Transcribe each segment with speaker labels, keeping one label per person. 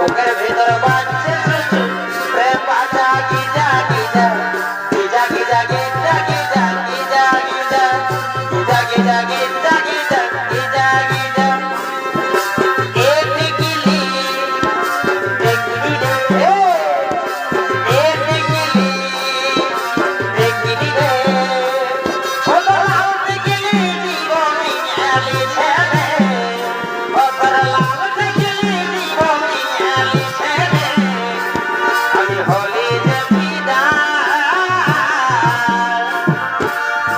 Speaker 1: বুকের ভিতরে বাজছে প্রেম বাজা গিজা গিজা গিজা গিজা গিজা গিজা গিজা গিজা গিজা গিজা গিজা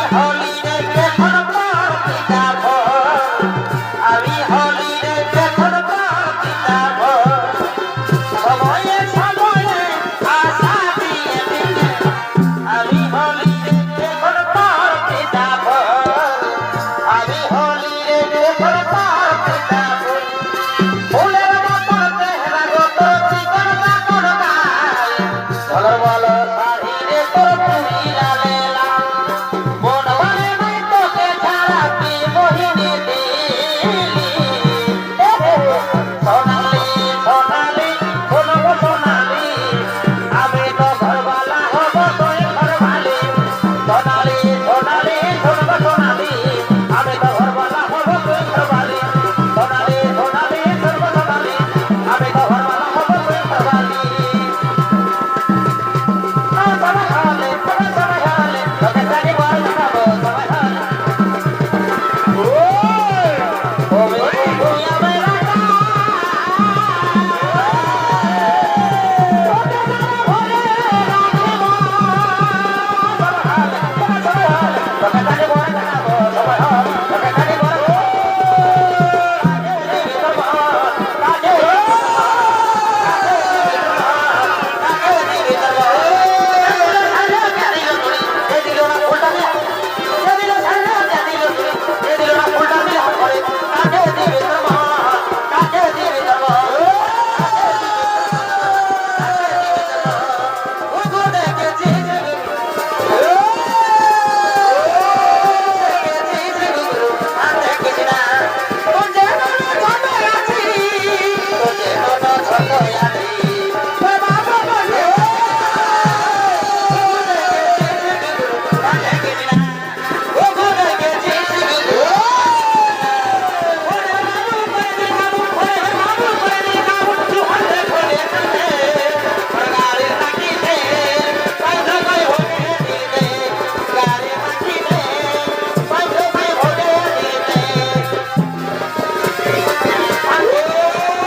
Speaker 1: আমি